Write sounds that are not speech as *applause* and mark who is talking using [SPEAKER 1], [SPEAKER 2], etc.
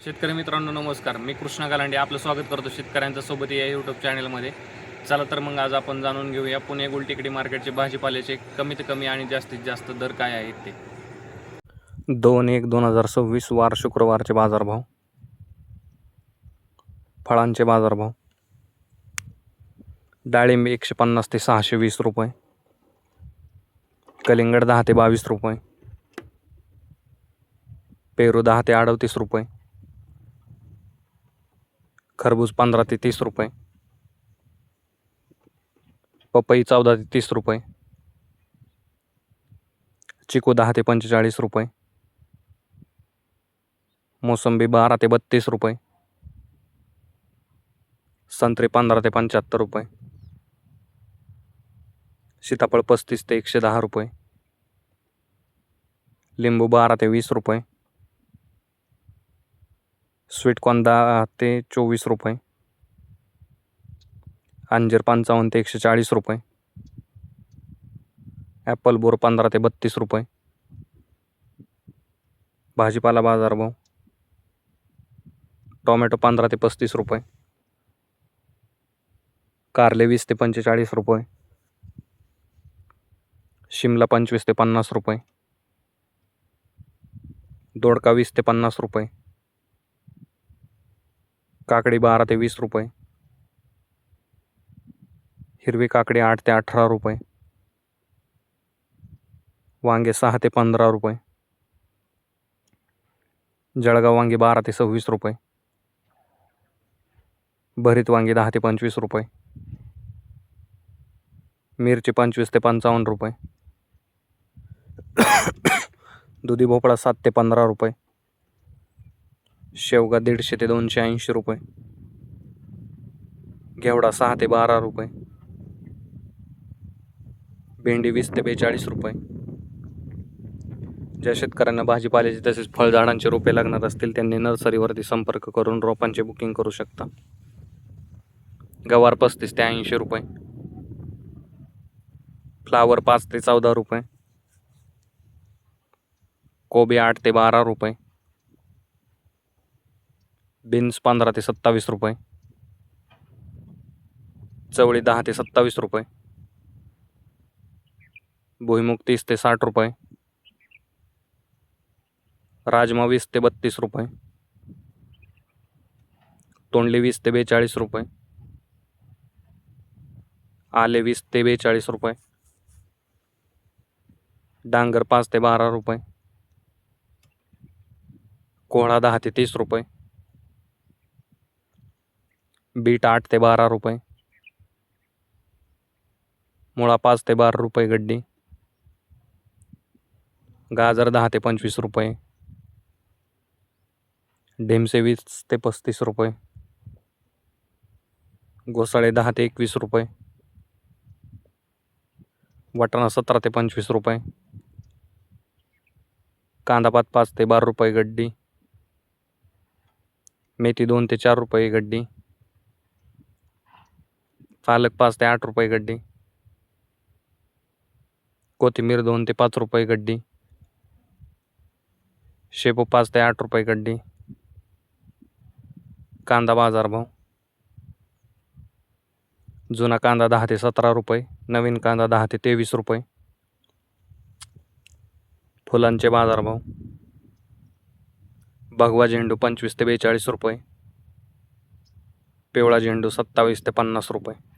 [SPEAKER 1] शेतकरी मित्रांनो नमस्कार. मी कृष्णा गालांडे आपलं स्वागत करतो शेतकऱ्यांच्या सोबत या यूट्यूब चॅनलमध्ये चला तर मग आज आपण जाणून घेऊया पुणे गुलटेकडी मार्केटचे भाजीपाल्याचे कमीत कमी आणि जास्तीत जास्त दर काय आहेत ते. दोन एक दोन हजार सव्वीस वार शुक्रवारचे बाजारभाव. फळांचे बाजारभाव. डाळिंब एकशे पन्नास ते सहाशे वीस रुपये. कलिंगड दहा ते बावीस रुपये. पेरू दहा ते अडतीस रुपये. खरबूज पंधरा ते तीस रुपये. पपई चौदा ते तीस रुपये. चिकू दहा ते पंचेचाळीस रुपये. मोसंबी बारा ते बत्तीस रुपये. संत्री पंधरा ते पंच्याहत्तर रुपये. सीताफळ पस्तीस ते एकशे दहा रुपये. लिंबू बारा ते वीस रुपये. स्वीटकॉर्न दहा ते चोवीस रुपये. अंजीर पंचावन्न ते एकशे चाळीस रुपये. ॲपल बोर पंधरा ते बत्तीस रुपये. भाजीपाला बाजारभाव टोमॅटो पंधरा ते पस्तीस रुपये. कारले वीस ते पंचेचाळीस रुपये. शिमला पंचवीस ते पन्नास रुपये. दोडका वीस ते पन्नास रुपये. काकडी बारा ते वीस रुपये. हिरवी काकडी आठ ते अठरा रुपये. वांगे सहा ते पंधरा रुपये. जळगाव वांगे बारा ते सव्वीस रुपये. भरीत वांगे दहा ते पंचवीस रुपये. मिरची पंचवीस ते पंचावन्न रुपये. *coughs* दुधी भोपळा सात ते पंधरा रुपये. शेवगा दीडशे ते दोनशे ऐंशी रुपये. घेवडा सहा ते बारा रुपये. भेंडी वीस ते बेचाळीस रुपये. ज्या शेतकऱ्यांना भाजीपाल्याचे तसेच फळझाडांचे रोपे लागणार असतील त्यांनी नर्सरीवरती संपर्क करून रोपांचे बुकिंग करू शकता. गवार पस्तीस ते ऐंशी रुपये. फ्लावर पाच ते चौदा रुपये. कोबी आठ ते बारा रुपये. बीन्स पंधरा ते सत्तावीस रुपये. चवळी दहा ते सत्तावीस रुपये. भुईमुग तीस ते साठ रुपये. राजमा वीस ते बत्तीस रुपये. तोंडली वीस ते बेचाळीस रुपये. आले वीस ते बेचाळीस रुपये. डांगर पाच ते बारा रुपये. कोहळा दहा ते तीस रुपये. बीट आठ ते बारा रुपये. मुळा पाच ते बारा रुपये गड्डी. गाजर दहा ते पंचवीस रुपये. ढेमसे वीस ते पस्तीस रुपये. घोसाळे दहा ते एकवीस रुपये. वाटाणा सतरा ते पंचवीस रुपये. कांदापात पाच ते बारा रुपये गड्डी. मेथी दोन ते चार रुपये गड्डी. पालक पाच ते आठ रुपये गड्डी. कोथिंबीर दोन ते पाच रुपये गड्डी. शेपू पाच ते आठ रुपये गड्डी. कांदा बाजारभाव जुना कांदा दहा ते सतरा रुपये नवीन कांदा दहा ते तेवीस रुपये. फुलांचे बाजारभाव भगवा झेंडू पंचवीस ते बेचाळीस रुपये. पिवळा झेंडू सत्तावीस ते पन्नास रुपये.